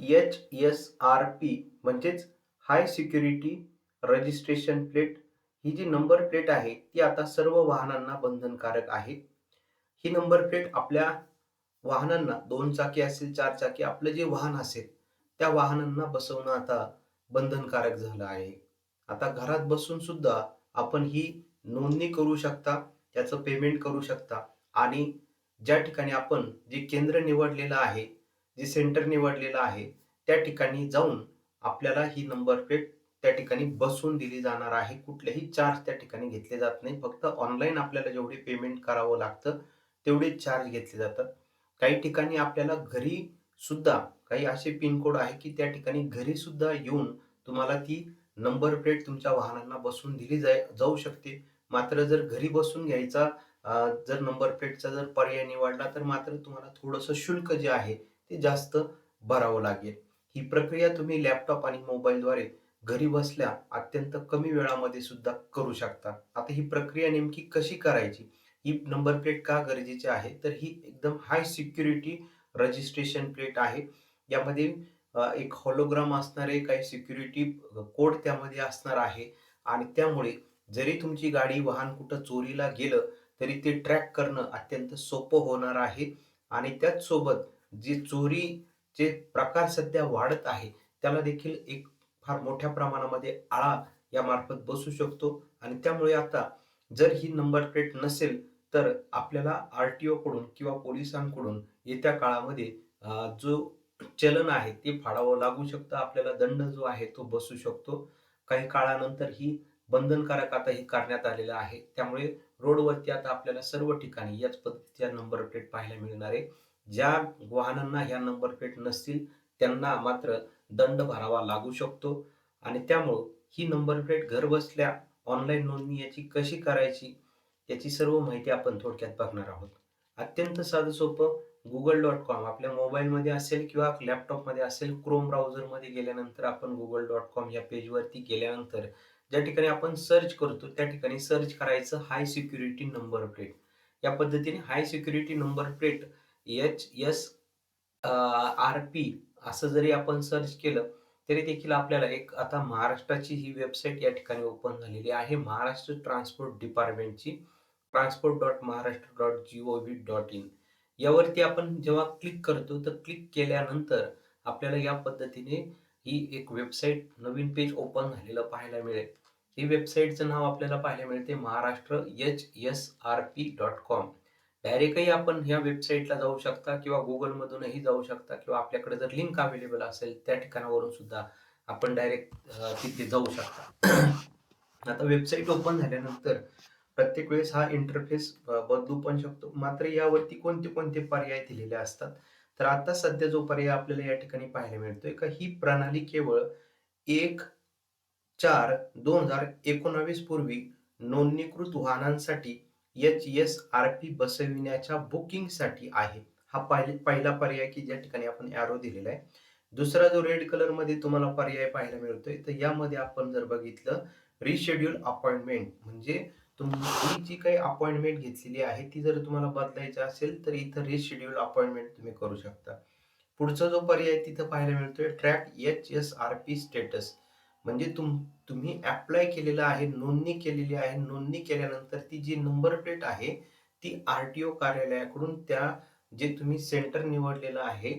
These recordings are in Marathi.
एच एस आर पी म्हणजेच हाय सिक्युरिटी रजिस्ट्रेशन प्लेट ही जी नंबर प्लेट आहे ती आता सर्व वाहनांना बंधनकारक आहे. ही नंबर प्लेट आपल्या वाहनांना दोन चाकी असेल चार चाकी आपलं जे वाहन असेल त्या वाहनांना बसवणं आता बंधनकारक झालं आहे. आता घरात बसून सुद्धा आपण ही नोंदणी करू शकता त्याचं पेमेंट करू शकता. आणि ज्या ठिकाणी आपण जे केंद्र निवडलेलं आहे जे सेंटर निवडलेलं आहे त्या ठिकाणी जाऊन आपल्याला ही नंबर प्लेट त्या ठिकाणी बसवून दिली जाणार आहे. कुठलेही चार्ज त्या ठिकाणी घेतले जात नाही. फक्त ऑनलाईन आपल्याला जेवढे पेमेंट करावं लागतं तेवढे चार्ज घेतले जातात. काही ठिकाणी आपल्याला घरी सुद्धा काही असे पिनकोड आहे की त्या ठिकाणी घरी सुद्धा येऊन तुम्हाला ती नंबर प्लेट तुमच्या वाहनांना बसून दिली जाय जाऊ शकते. मात्र जर घरी बसून घ्यायचा जर नंबर प्लेटचा जर पर्याय निवडला तर मात्र तुम्हाला थोडंसं शुल्क जे आहे ते जास्त भरावं लागेल. ही प्रक्रिया तुम्ही लॅपटॉप आणि मोबाईलद्वारे घरी बसल्या अत्यंत कमी वेळामध्ये सुद्धा करू शकता. आता ही प्रक्रिया नेमकी कशी करायची? ही नंबर प्लेट का गरजेची आहे? तर ही एकदम हाय सिक्युरिटी रजिस्ट्रेशन प्लेट आहे. यामध्ये एक हॉलोग्राम असणारे काही सिक्युरिटी कोड त्यामध्ये असणार आहे. आणि त्यामुळे जरी तुमची गाडी वाहन कुठं चोरीला गेलं तरी ते ट्रॅक करणं अत्यंत सोपं होणार आहे. आणि त्याचसोबत जे चोरीचे प्रकार सध्या वाढत आहे त्याला देखील एक फार मोठ्या प्रमाणामध्ये आळा यामार्फत बसू शकतो. आणि त्यामुळे आता जर ही नंबर प्लेट नसेल तर आपल्याला आर टी ओकडून किंवा पोलिसांकडून येत्या काळामध्ये जो चलन आहे ते फाडावं लागू शकतं. आपल्याला दंड जो आहे तो बसू शकतो. काही काळानंतर ही बंधनकारक आता ही करण्यात आलेलं आहे. त्यामुळे रोडवरती आता आपल्याला सर्व ठिकाणी याच पद्धतीच्या नंबर प्लेट पाहायला मिळणार आहे. ज्या वाहनांना ह्या नंबर प्लेट नसतील त्यांना मात्र दंड भरावा लागू शकतो. आणि त्यामुळं ही नंबर प्लेट घरबसल्या ऑनलाईन नोंदणी याची कशी करायची याची सर्व माहिती आपण थोडक्यात बघणार आहोत. अत्यंत साधं सोपं गुगल डॉट कॉम आपल्या मोबाईलमध्ये असेल किंवा लॅपटॉपमध्ये असेल क्रोम ब्राउझरमध्ये गेल्यानंतर आपण गुगल डॉट कॉम या पेजवरती गेल्यानंतर ज्या ठिकाणी आपण सर्च करतो त्या ठिकाणी सर्च करायचं हाय सिक्युरिटी नंबर प्लेट. या पद्धतीने high security number plate H S R P असं जरी आपण सर्च केलं तरी देखील आपल्याला एक आता महाराष्ट्राची ही वेबसाईट या ठिकाणी ओपन झालेली आहे. Maharashtra transport डिपार्टमेंटची transport dot Maharashtra dot G O V dot in यावरती आपण जेव्हा क्लिक करतो तर क्लिक केल्यानंतर आपल्याला या पद्धतीने ही एक वेबसाईट नवीन पेज ओपन झालेलं पाहायला मिळेल. ही वेबसाईटचं नाव आपल्याला पाहायला मिळते Maharashtra H S R P dot com डायरेक्टही आपण ह्या वेबसाईटला जाऊ शकता किंवा गुगलमधूनही जाऊ शकता किंवा आपल्याकडे जर लिंक अवेलेबल असेल त्या ठिकाणावरून सुद्धा आपण डायरेक्ट तिथे जाऊ शकता. आता वेबसाईट ओपन झाल्यानंतर प्रत्येक वेळेस हा इंटरफेस बदलू पण शकतो. मात्र यावरती कोणते कोणते पर्याय दिलेले असतात? तर आता सध्या जो पर्याय आपल्याला या ठिकाणी पाहायला मिळतोय का ही प्रणाली केवळ एक चार दोन हजार एकोणावीस पूर्वी नोंदणीकृत वाहनांसाठी एच एस आर पी बसविण्याच्या बुकिंगसाठी आहे. हा पहिला पर्याय की ज्या ठिकाणी आपण ॲरो दिलेला आहे. दुसरा जो रेड कलरमध्ये तुम्हाला पर्याय पाहायला मिळतोय तर यामध्ये आपण जर बघितलं रिशेड्यूल अपॉइंटमेंट म्हणजे तुम्ही जी काही अपॉइंटमेंट घेतलेली आहे ती जर तुम्हाला बदलायची असेल तर इथं रिशेड्यूल अपॉइंटमेंट तुम्ही करू शकता. पुढचा जो पर्याय तिथं पाहायला मिळतोय track H S R P status म्हणजे तुम तुम्ही अप्लाय केलेलं आहे नोंदणी केलेली आहे नोंदणी केल्यानंतर ती जी नंबर प्लेट आहे ती आर टी ओ कार्यालयाकडून त्या जे तुम्ही सेंटर निवडलेलं आहे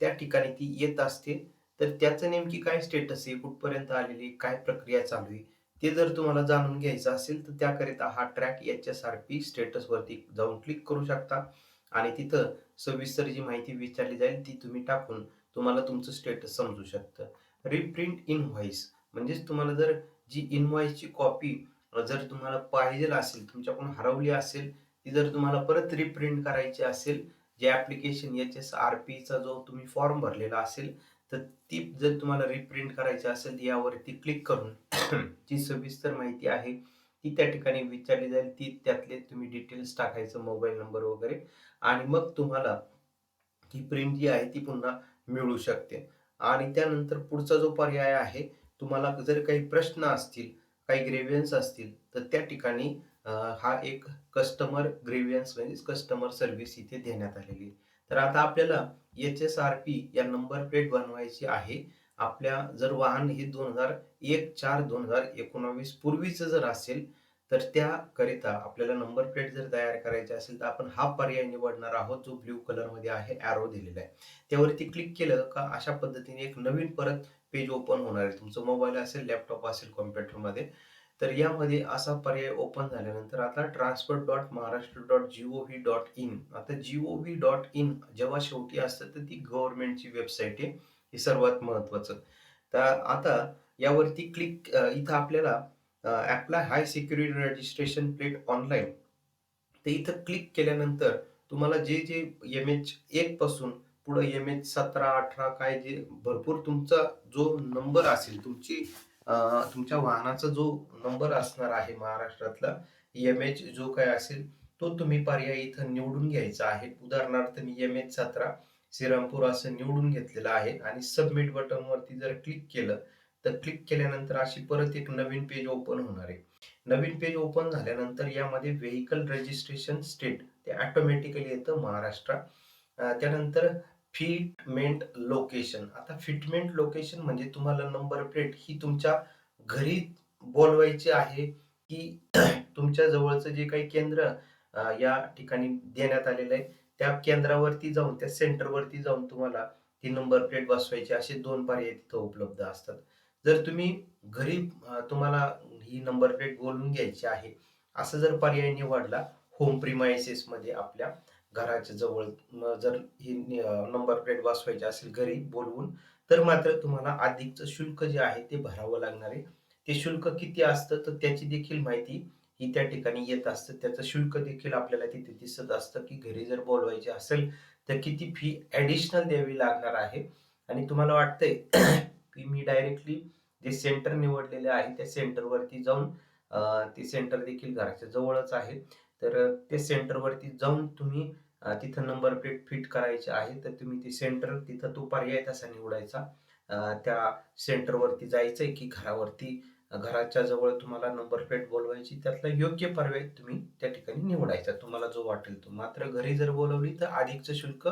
त्या ठिकाणी ती येत असते. तर त्याचं नेमकी काय स्टेटस आहे? कुठपर्यंत आलेली काय प्रक्रिया चालू आहे? ते जर तुम्हाला जाणून घ्यायचं असेल तर त्याकरिता हा track H S R P स्टेटसवरती जाऊन क्लिक करू शकता. आणि तिथं सविस्तर जी माहिती विचारली जाईल ती तुम्ही टाकून तुम्हाला तुमचं स्टेटस समजू शकतं. रिप्रिंट इनव्हॉइस म्हणजेच तुम्हाला जर जी इनव्हॉइसची कॉपी जर तुम्हाला पाहिजे असेल तुमच्याकडून हरवली असेल ती जर तुम्हाला परत रिप्रिंट करायची असेल जे ॲप्लिकेशन एच एस आर पीचा जो तुम्ही फॉर्म भरलेला असेल तर ती जर तुम्हाला रिप्रिंट करायची असेल यावरती क्लिक करून जी सविस्तर माहिती आहे ती त्या ठिकाणी विचारली जाईल ती त्यातले तुम्ही डिटेल्स टाकायचं मोबाईल नंबर वगैरे. आणि मग तुम्हाला ही प्रिंट जी आहे ती पुन्हा मिळू शकते. आणि त्यानंतर पुढचा जो पर्याय आहे तुम्हाला जर काही प्रश्न असतील काही ग्रेव्हियन्स असतील तर त्या ठिकाणी हा एक कस्टमर ग्रेव्हियन्स म्हणजे कस्टमर सर्व्हिस इथे देण्यात आलेली तर आता आपल्याला एच एस आर पी या नंबर प्लेट बनवायची आहे. आपल्या जर वाहन हे दोन हजार एक चार दोन हजार एकोणावीस पूर्वीचं जर असेल तर त्याकरिता आपल्याला नंबर प्लेट जर तयार करायची असेल तर आपण हा पर्याय निवडणार आहोत जो ब्ल्यू कलरमध्ये आहे ॲरो दिलेला आहे. त्यावरती क्लिक केलं का अशा पद्धतीने एक नवीन परत पेज ओपन होणार आहे. तुमचं मोबाईल असेल लॅपटॉप असेल कॉम्प्युटरमध्ये तर यामध्ये असा पर्याय ओपन झाल्यानंतर आता transfer dot Maharashtra dot G O V dot in आता G O V dot in जेव्हा शेवटी असतं तर ती गव्हर्नमेंटची वेबसाईट आहे. हे सर्वात महत्वाचं. तर आता यावरती क्लिक इथं आपल्याला apply high security registration plate online ते इथं क्लिक केल्यानंतर तुम्हाला जे जे एम एच एक पासून पुढं एम एच सतरा अठरा काय जे भरपूर तुमचा जो नंबर असेल तुमची तुमच्या वाहनाचा जो नंबर असणार आहे महाराष्ट्रातला एम एच जो काय असेल तो तुम्ही पर्याय इथं निवडून घ्यायचा आहे. उदाहरणार्थ मी एम एच सतरा श्रीरामपूर असं निवडून घेतलेलं आहे आणि सबमिट बटनवरती जर क्लिक केलं तर क्लिक केल्यानंतर अशी परत एक नवीन पेज ओपन होणार आहे. नवीन पेज ओपन झाल्यानंतर यामध्ये व्हेकल रजिस्ट्रेशन स्टेट ते ऑटोमॅटिकली येतं महाराष्ट्र. त्यानंतर फिटमेंट लोकेशन आता फिटमेंट लोकेशन म्हणजे तुम्हाला नंबर प्लेट ही तुमच्या घरी बोलवायची आहे की तुमच्या जवळचं जे काही केंद्र या ठिकाणी देण्यात आलेलं आहे त्या केंद्रावरती जाऊन त्या सेंटरवरती जाऊन तुम्हाला ती नंबर प्लेट बसवायची असे दोन पर्याय तिथं उपलब्ध असतात. जर तुम्ही घरी तुम्हाला ही नंबर प्लेट बोलून घ्यायची आहे असं जर पर्याय निवडला होम प्रिमायसेसमध्ये आपल्या घराच्या जवळ जर ही नंबर प्लेट बसवायची असेल घरी बोलवून तर मात्र तुम्हाला अधिकचं शुल्क जे आहे ते भरावं लागणार आहे. ते शुल्क किती असतं तर त्याची देखील माहिती ही त्या ठिकाणी येत असतं. त्याचं शुल्क देखील आपल्याला तिथे दिसत असतं की घरी जर बोलवायचे असेल तर किती फी ॲडिशनल द्यावी लागणार आहे. आणि तुम्हाला वाटतंय की मी डायरेक्टली जे सेंटर निवडलेले आहे त्या सेंटरवरती जाऊन ते सेंटर देखील घराच्या जवळच आहे. तर ते सेंटरवरती जाऊन तुम्ही तिथं नंबर प्लेट फिट करायचे आहे तर तुम्ही ते सेंटर तिथं तो पर्याय तसा निवडायचा. त्या सेंटरवरती जायचंय की घरावरती घराच्या जवळ तुम्हाला नंबर प्लेट बोलवायची त्यातला योग्य पर्याय तुम्ही त्या ठिकाणी निवडायचा. तुम्हाला जो वाटेल तो. मात्र घरी जर बोलवली तर अधिकचं शुल्क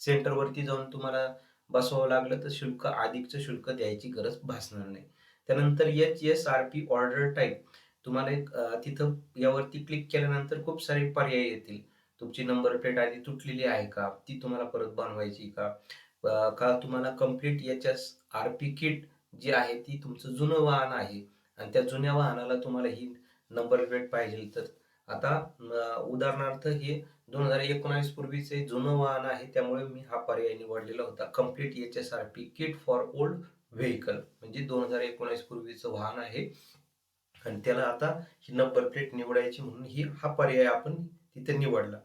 सेंटरवरती जाऊन तुम्हाला बसवावं लागलं तर शुल्क अधिकचं शुल्क द्यायची गरज भासणार नाही. त्यानंतर H S R P order type तुम्हाला एक तिथं यावरती क्लिक केल्यानंतर खूप सारे पर्याय येतील. तुमची नंबर प्लेट आधी तुटलेली आहे का? ती तुम्हाला परत बनवायची का? का तुम्हाला complete H S R P kit जी आहे ती तुमचं जुनं वाहन आहे आणि त्या जुन्या वाहनाला तुम्हाला ही नंबर प्लेट पाहिजे. तर आता उदाहरणार्थ हे दोन हजार एकोणावीस पूर्वीचे जुनं वाहन आहे त्यामुळे मी हा पर्याय निवडलेला होता. Complete H S R P kit for old vehicle म्हणजे दोन हजार एकोणीस पूर्वीचं वाहन आहे. आणि त्याला आता ही नंबर प्लेट निवडायची म्हणून ही हा पर्याय आपण तिथे निवडला.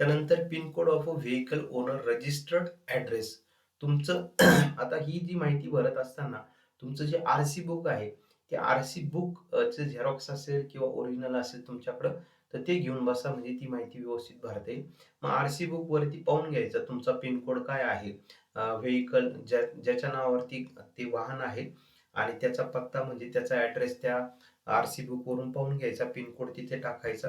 त्यानंतर pincode of a vehicle owner registered address तुमचं आता ही जी माहिती भरत असताना तुमचं जे आर सी बुक आहे ते आर सी बुकचे झेरॉक्स असेल किंवा ओरिजिनल असेल तुमच्याकडं तर ते घेऊन बसा म्हणजे ती माहिती व्यवस्थित भरता. येईल मग आर सी बुक वरती पाहून घ्यायचा तुमचा पिनकोड काय आहे? व्हेकल ज्या ज्याच्या नावावरती ते वाहन आहे आणि त्याचा पत्ता म्हणजे त्याचा ऍड्रेस त्या आर सी बुक वरून पाहून घ्यायचा पिनकोड तिथे टाकायचा.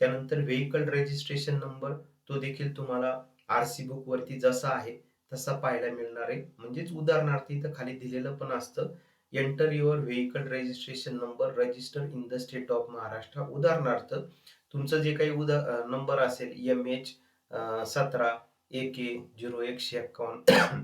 त्यानंतर व्हेकल रजिस्ट्रेशन नंबर तो देखील तुम्हाला आर सी बुक वरती जसा आहे तसा पाहायला मिळणार आहे. म्हणजेच उदाहरणार्थ इथं खाली दिलेलं पण असतं. Enter your vehicle registration number register in the state of Maharashtra उदाहरणार्थ तुमचं जे काही उदा नंबर असेल एम एच सतरा एक ए झिरो एकशे एक्कावन्न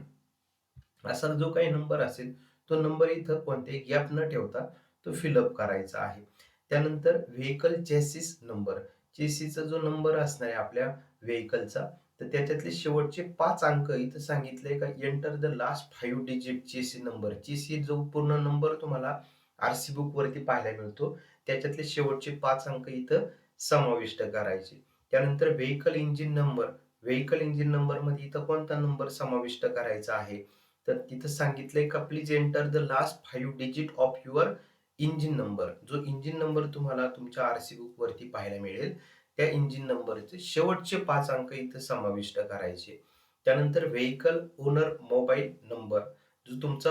असा जो काही नंबर असेल तो नंबर इथं कोणते गॅप न ठेवता तो फिलअप करायचा आहे. त्यानंतर व्हेकल चेसिस नंबर चेसीचा जो नंबर असणार आहे आपल्या व्हेकलचा तर त्याच्यातले शेवटचे पाच अंक इथं सांगितले का enter the last five digit chassis number chassis जो पूर्ण नंबर तुम्हाला आरसी बुक वरती पाहायला मिळतो त्याच्यातले शेवटचे पाच अंक इथं समाविष्ट करायचे. त्यानंतर vehicle engine number vehicle engine नंबरमध्ये इथं कोणता नंबर समाविष्ट करायचा आहे? तर तिथं सांगितलंय का please enter the last five digit of your engine number जो इंजिन नंबर तुम्हाला तुमच्या आरसी बुक वरती पाहायला मिळेल त्या इंजिन नंबरचे शेवटचे पाच अंक इथं समाविष्ट करायचे. त्यानंतर व्हेकल ओनर मोबाईल नंबर जो तुमचा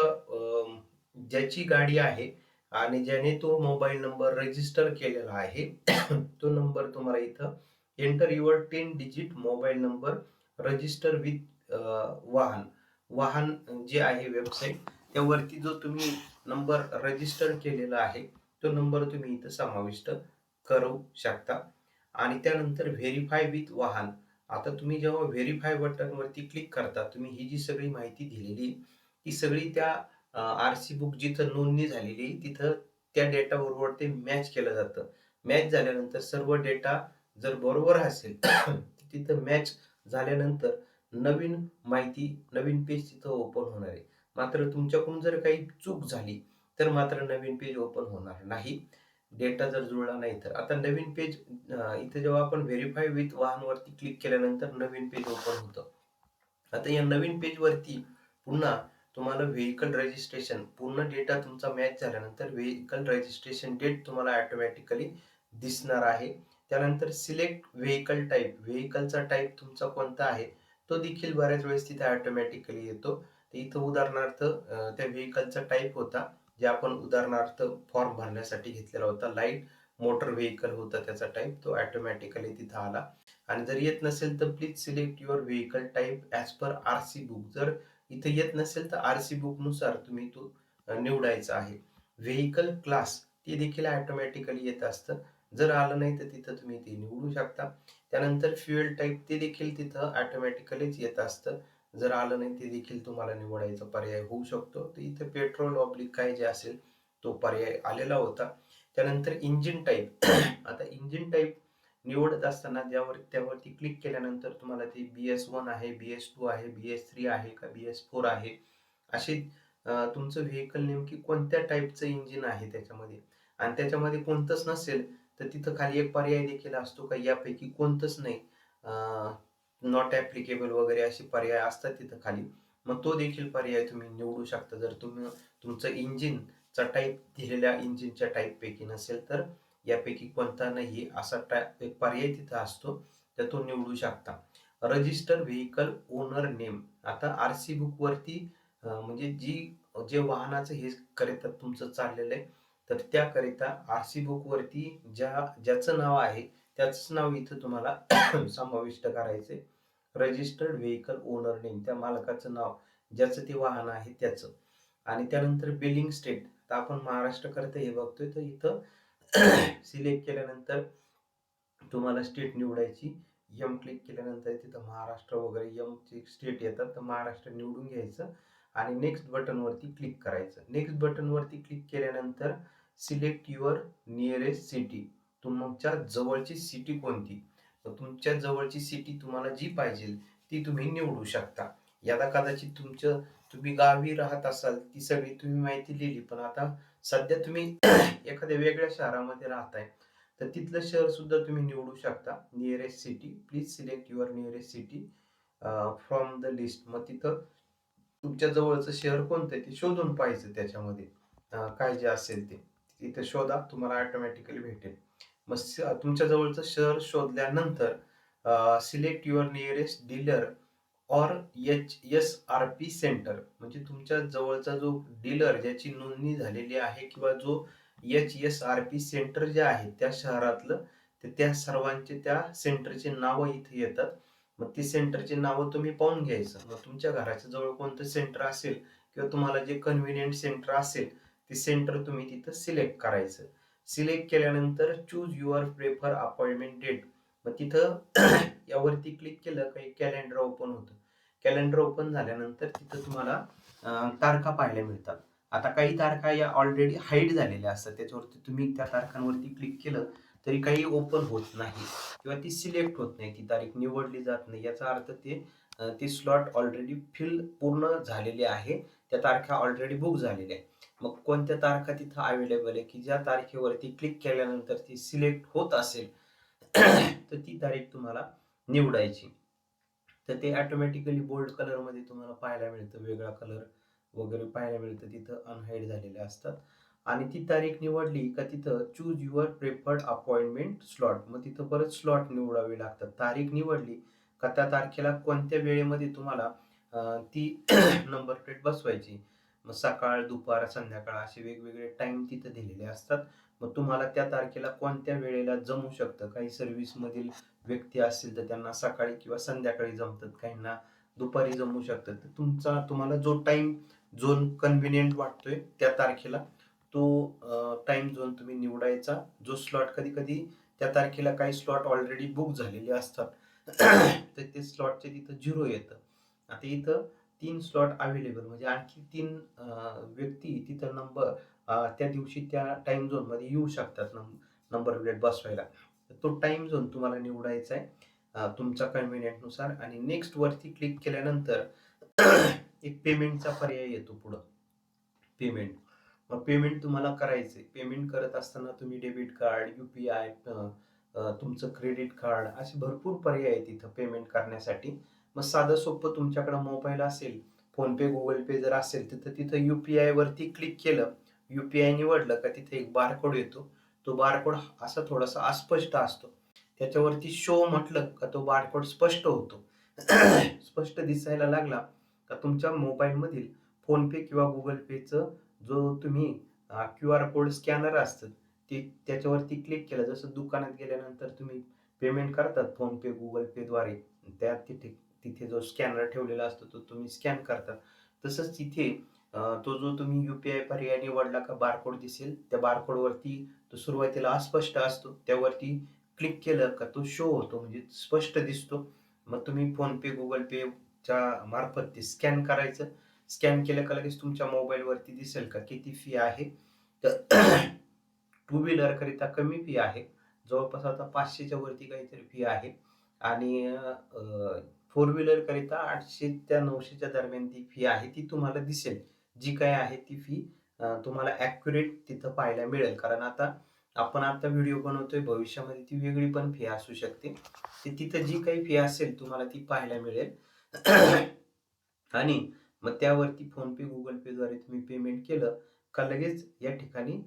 ज्याची गाडी आहे आणि ज्याने तो मोबाईल नंबर रजिस्टर केलेला आहे तो नंबर तुम्हाला इथं enter your ten digit mobile number register with वाहन. वाहन जे आहे वेबसाईट त्यावरती जो तुम्ही नंबर रजिस्टर केलेला आहे तो नंबर तुम्ही इथं समाविष्ट करू शकता. आणि त्यानंतर व्हेरीफाय विथ वाहन. आता तुम्ही जेव्हा व्हेरीफाय बटनवरती क्लिक करता तुम्ही ही जी सगळी माहिती दिलेली ती सगळी त्या आर सी बुक जिथं नोंदणी झालेली तिथं त्या डेटा बरोबर ते मॅच केलं जातं. मॅच झाल्यानंतर सर्व डेटा जर बरोबर असेल तिथं मॅच झाल्यानंतर नवीन माहिती नवीन पेज तिथं ओपन होणार आहे. मात्र तुमच्याकडून जर काही चूक झाली तर मात्र नवीन पेज ओपन होणार नाही. डेटा जर जुळला नाही तर. आता नवीन पेज इथे जेव्हा आपण व्हेरीफाय विथ वाहनवरती क्लिक केल्यानंतर नवीन पेज ओपन होतं. आता या नवीन पेज वरती पुन्हा तुम्हाला व्हेकल रजिस्ट्रेशन पूर्ण डेटा तुमचा मॅच झाल्यानंतर व्हेकल रजिस्ट्रेशन डेट तुम्हाला ऑटोमॅटिकली दिसणार आहे. त्यानंतर सिलेक्ट व्हेकल टाईप व्हेकलचा टाईप तुमचा कोणता आहे तो देखील बऱ्याच वेळेस तिथे ऑटोमॅटिकली येतो. तर इथं उदाहरणार्थ त्या व्हेकलचा टाईप होता. जे आपण उदाहरणार्थ फॉर्म भरण्यासाठी घेतलेला होता लाइट मोटर व्हेकल होता त्याचा टाईप तो ऑटोमॅटिकली तिथं आला. आणि जर येत नसेल तर please select your vehicle type as per R C book जर इथं येत नसेल तर आर सी बुकनुसार तुम्ही तो निवडायचा आहे. व्हेकल क्लास ते देखील ॲटोमॅटिकली येत असतं. जर आलं नाही तर तिथं तुम्ही ते निवडू शकता. त्यानंतर फ्युएल टाईप ते देखील तिथं ॲटोमॅटिकलीच येत असतं. जर आलं नाही ते देखील तुम्हाला निवडायचा पर्याय होऊ शकतो. तर इथे पेट्रोल ऑब्लिक काय जे असेल तो पर्याय आलेला होता. त्यानंतर इंजिन टाईप. आता इंजिन टाईप निवडत असताना ज्यावर त्यावरती क्लिक केल्यानंतर तुम्हाला ते बी एस वन आहे बी एस टू आहे बी एस थ्री आहे का बी एस फोर आहे असे तुमचं व्हेकल नेमकी कोणत्या टाईपचं इंजिन आहे त्याच्यामध्ये? आणि त्याच्यामध्ये कोणतंच नसेल तर तिथं खाली एक पर्याय देखील असतो का? यापैकी कोणतंच नाही. नॉट ॲप्लिकेबल वगैरे असे पर्याय असतात तिथं खाली. मग तो देखील पर्याय तुम्ही निवडू शकता. जर तुम्ही तुमचं इंजिनचा टाईप दिलेल्या इंजिनच्या टाईपपैकी नसेल तर यापैकी कोणता नाही असा टाईप एक पर्याय तिथं असतो तर तो निवडू शकता. रजिस्टर व्हेकल ओनर नेम आता आर सी बुकवरती म्हणजे जी जे वाहनाचं हे करिता तुमचं चाललेलं आहे तर त्याकरिता आर सी बुकवरती ज्या ज्याचं नाव आहे त्याच नाव इथं तुम्हाला समाविष्ट करायचे रजिस्टर्ड व्हेकल ओनर नेम त्या मालकाचं नाव ज्याचं ते वाहन आहे त्याचं. आणि त्यानंतर बिलिंग स्टेट तर आपण महाराष्ट्र करता हे बघतोय तर इथं सिलेक्ट केल्यानंतर तुम्हाला स्टेट निवडायची. यम क्लिक केल्यानंतर तिथं महाराष्ट्र वगैरे यमचे स्टेट येतात तर महाराष्ट्र निवडून घ्यायचं. आणि नेक्स्ट बटनवरती क्लिक करायचं. नेक्स्ट बटनवरती क्लिक केल्यानंतर सिलेक्ट युअर नियरेस्ट सिटी तुमच्या जवळची सिटी कोणती? तर तुमच्या जवळची सिटी तुम्हाला जी पाहिजे ती तुम्ही निवडू शकता. याला कदाचित तुमचं तुम्ही गावी राहत असाल ती सगळी तुम्ही माहिती लिहिली पण आता सध्या तुम्ही एखाद्या वेगळ्या शहरामध्ये राहताय तर तिथलं शहर सुद्धा तुम्ही निवडू शकता. Nearest city please select your nearest city from the list मग तिथं तुमच्या जवळचं शहर कोणतं आहे ते शोधून पाहायचं त्याच्यामध्ये. काय जे असेल ते तिथं शोधा तुम्हाला ऑटोमॅटिकली भेटेल. मग स- तुमच्या जवळचं शहर शोधल्यानंतर select your nearest dealer or H S R P centre म्हणजे तुमच्या जवळचा जो डीलर ज्याची नोंदणी झालेली आहे किंवा जो H S R P centre जे आहे त्या शहरातलं ते त्या सर्वांचे त्या सेंटरचे नावं इथे येतात. मग ती सेंटरची नावं तुम्ही पाहून घ्यायचं. मग तुमच्या घराच्या जवळ कोणतं सेंटर असेल किंवा तुम्हाला जे कन्व्हिनियंट सेंटर असेल ते सेंटर तुम्ही तिथं सिलेक्ट करायचं. सिलेक्ट केल्यानंतर choose your prefer appointment date मग तिथं यावरती क्लिक केलं काही कॅलेंडर ओपन होतं. कॅलेंडर ओपन झाल्यानंतर तिथं तुम्हाला तारखा पाहायला मिळतात. आता काही तारखा या ऑलरेडी हाईड झालेल्या असतात. त्याच्यावरती तुम्ही त्या तारखांवरती क्लिक केलं तरी काही ओपन होत नाही. किंवा ती सिलेक्ट होत नाही. ती तारीख निवडली जात नाही. याचा अर्थ ते ती ते स्लॉट ऑलरेडी फिल पूर्ण झालेले आहे. त्या तारखा ऑलरेडी बुक झालेल्या आहे मग कोणत्या तारखा तिथं अवेलेबल आहे? की ज्या तारखेवरती क्लिक केल्यानंतर ती सिलेक्ट होत असेल तर ती तारीख तुम्हाला निवडायची. तर ते ऑटोमॅटिकली बोल्ड कलरमध्ये तुम्हाला पाहायला मिळतं. वेगळा कलर वगैरे पाहायला मिळतं. तिथं अनहाईड झालेले असतात. आणि ती तारीख निवडली का तिथं choose your preferred appointment slot मग तिथं परत स्लॉट निवडावे लागतात. तारीख निवडली का त्या तारखेला कोणत्या वेळेमध्ये तुम्हाला ती नंबर प्लेट बसवायची? मग सकाळ दुपार संध्याकाळ असे वेगवेगळे टाइम तिथं दिलेले असतात. मग तुम्हाला त्या तारखेला कोणत्या वेळेला जमू शकतं? काही सर्व्हिसमधील व्यक्ती असतील तर त्यांना सकाळी किंवा संध्याकाळी जमतात. काहींना दुपारी जमू शकतात तर तुमचा तुम्हाला जो टाइम झोन कन्व्हिनियंट वाटतोय त्या तारखेला तो टाइम झोन तुम्ही निवडायचा. जो स्लॉट कधी कधी त्या तारखेला काही स्लॉट ऑलरेडी बुक झालेले असतात. तर ते स्लॉटचे तिथं झिरो येतं. आता इथं तीन स्लॉट अवेलेबल म्हणजे आणखी तीन व्यक्ती तिथं नंबर त्या दिवशी त्या टाइम झोनमध्ये येऊ शकतात नंबर प्लेट बसवायला. तो टाइम झोन तुम्हाला निवडायचा आहे तुमच्या कन्व्हिनियंटनुसार आणि नेक्स्ट वरती क्लिक केल्यानंतर एक पेमेंटचा पर्याय येतो पुढं. पेमेंट मग पेमेंट तुम्हाला करायचंय पेमेंट करत असताना तुम्ही डेबिट कार्ड युपीआय तुमचं क्रेडिट कार्ड असे भरपूर पर्याय आहेत तिथं पेमेंट करण्यासाठी. मग साधं सोपं तुमच्याकडे मोबाईल असेल फोन पे गुगल पे जर असेल तर तिथं युपीआय वरती क्लिक केलं युपीआय निवडलं का तिथे एक बारकोड येतो. तो बारकोड असा थोडासा अस्पष्ट असतो. त्याच्यावरती शो म्हटलं का तो बारकोड स्पष्ट होतो. स्पष्ट दिसायला लागला का तुमच्या मोबाईलमधील फोनपे फोन पे किंवा गुगल पेचं जो तुम्ही क्यू आर कोड स्कॅनर असतं ते त्याच्यावरती क्लिक केलं. जसं दुकानात गेल्यानंतर तुम्ही पेमेंट करतात फोन पे गुगल पेद्वारे त्या तिथे. तिथे जो स्कॅनर ठेवलेला असतो तो तुम्ही स्कॅन करता. तसंच तिथे तो जो तुम्ही यू पी आय पर्याय निवडला का बारकोड दिसेल त्या बारकोडवरती तो सुरुवातीला अस्पष्ट असतो. त्यावरती क्लिक केलं का तो शो होतो म्हणजे स्पष्ट दिसतो. मग तुम्ही फोनपे गुगल पेच्या मार्फत ते स्कॅन करायचं. स्कॅन केलं का लगेच तुमच्या मोबाईलवरती दिसेल का किती फी आहे. तर टू व्हीलरकरिता कमी फी आहे. जवळपास आता पाचशेच्या वरती काहीतरी फी आहे. आणि फोर व्हीलर करिता आठशे त्या नऊशेच्या दरम्यान ती फी आहे ती तुम्हाला दिसेल. जी काय आहे ती फी तुम्हाला ॲक्युरेट तिथं पाहायला मिळेल. कारण आता आपण आता व्हिडिओ बनवतोय भविष्यामध्ये ती वेगळी पण फी असू शकते. ते तिथं जी काही फी असेल तुम्हाला ती पाहायला मिळेल. आणि मग त्यावरती फोनपे गुगल पेद्वारे तुम्ही पेमेंट केलं का लगेच या ठिकाणी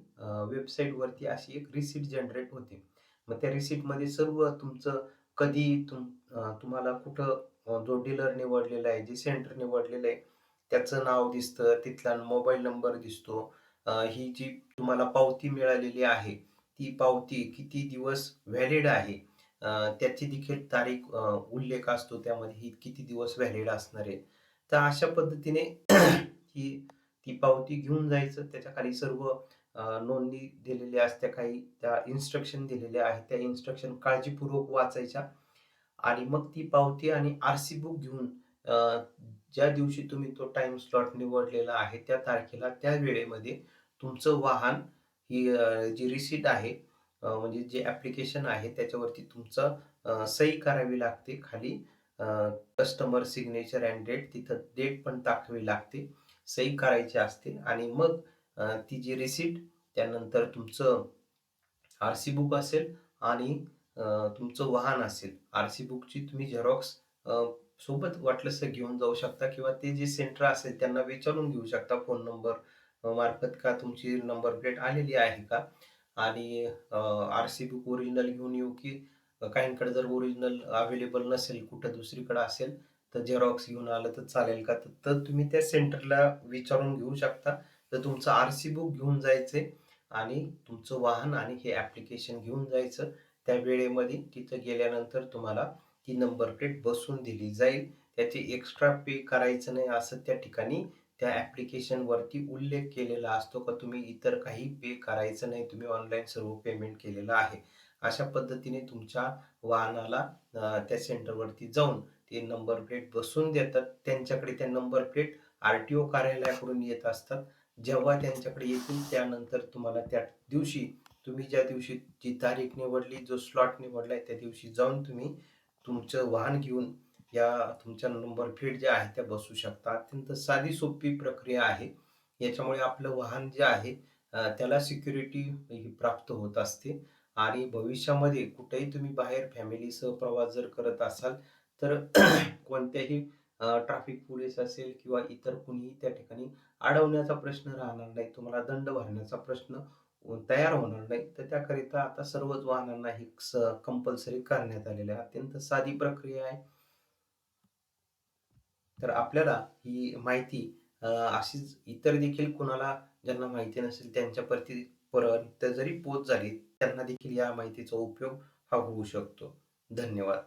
वेबसाईटवरती अशी एक रिसिट जनरेट होते. मग त्या रिसिटमध्ये सर्व तुमचं कधी तुम तुम्हाला कुठं जो डीलर निवडलेला आहे जे सेंटर निवडलेलं आहे त्याचं नाव दिसतं तिथला मोबाईल नंबर दिसतो. ही जी तुम्हाला पावती मिळालेली आहे ती पावती किती दिवस व्हॅलिड आहे त्याची देखील तारीख उल्लेख असतो. त्यामध्ये ही किती दिवस व्हॅलिड असणार आहे. तर अशा पद्धतीने ही ती पावती घेऊन जायचं. त्याच्याखाली सर्व नोंदी नोंदणी असत्या. काही त्या इन्स्ट्रक्शन दिलेल्या आहेत. त्या इन्स्ट्रक्शन काळजीपूर्वक वाचायच्या. आणि मग ती पावती आणि आर सी बुक घेऊन ज्या दिवशी तुम्ही तो टाइम स्लॉट निवडलेला आहे त्या तारखेला त्या वेळेमध्ये तुमचं वाहन ही जी रिसीट आहे म्हणजे जे ॲप्लिकेशन आहे त्याच्यावरती तुमचं सही करावी लागते. खाली कस्टमर सिग्नेचर अँड डेट तिथं डेट पण टाकावी लागते. सही करायची असते आणि मग ती जी रिसीट त्यानंतर तुमचं आर सी बुक असेल आणि तुमचं वाहन असेल आर सी बुकची तुम्ही झेरॉक्स सोबत वाटलंस तर घेऊन जाऊ शकता किंवा ते जे सेंटर असेल त्यांना विचारून घेऊ शकता. फोन नंबर मार्फत का तुमची नंबर प्लेट आलेली आहे का? आणि आर सी बुक ओरिजिनल घेऊन येऊ की काहींकडे जर ओरिजिनल अवेलेबल नसेल कुठं दुसरीकडे असेल तर झेरॉक्स घेऊन आलं तर चालेल का? तर- तर तुम्ही त्या सेंटरला विचारून घेऊ शकता. तर तुमचं आर सी बुक घेऊन जायचं आणि तुमचं वाहन आणि हे ॲप्लिकेशन घेऊन जायचं. त्या वेळेमध्ये तिथं गेल्यानंतर तुम्हाला ती नंबर प्लेट बसून दिली जाईल. त्याचे एक्स्ट्रा पे करायचं नाही असं त्या ठिकाणी त्या ॲप्लिकेशनवरती उल्लेख केलेला असतो का? तुम्ही इतर काही पे करायचं नाही. तुम्ही ऑनलाईन सर्व पेमेंट केलेलं आहे. अशा पद्धतीने तुमच्या वाहनाला त्या सेंटरवरती जाऊन ते नंबर प्लेट बसून देतात. त्यांच्याकडे त्या number plate R T O कार्यालयाकडून येत असतात. जेव्हा त्यांच्याकडे येतील त्यानंतर तुम्हाला त्या दिवशी तुम्ही ज्या दिवशी जी तारीख निवडली जो स्लॉट निवडलाय त्या दिवशी जाऊन तुम्ही तुमचं वाहन घेऊन या तुमच्या नंबर प्लेट ज्या आहेत त्या बसू शकता. अत्यंत साधी सोपी प्रक्रिया आहे. याच्यामुळे आपलं वाहन जे आहे त्याला सिक्युरिटी ही प्राप्त होत असते. आणि भविष्यामध्ये कुठेही तुम्ही बाहेर फॅमिलीसह प्रवास जर करत असाल तर कोणत्याही ट्रॅफिक पोलीस असेल किंवा इतर कुणीही त्या ठिकाणी अडवण्याचा प्रश्न राहणार नाही. तुम्हाला दंड भरण्याचा प्रश्न तयार होणार नाही. तर त्याकरिता आता सर्वच वाहनांना ही कंपल्सरी करण्यात आलेलं आहे. अत्यंत साधी प्रक्रिया आहे. तर आपल्याला ही माहिती अशीच इतर देखील कुणाला ज्यांना माहिती नसेल त्यांच्यापर्यंत पर्यंत जरी पोच झाली त्यांना देखील या माहितीचा उपयोग हा होऊ शकतो. धन्यवाद.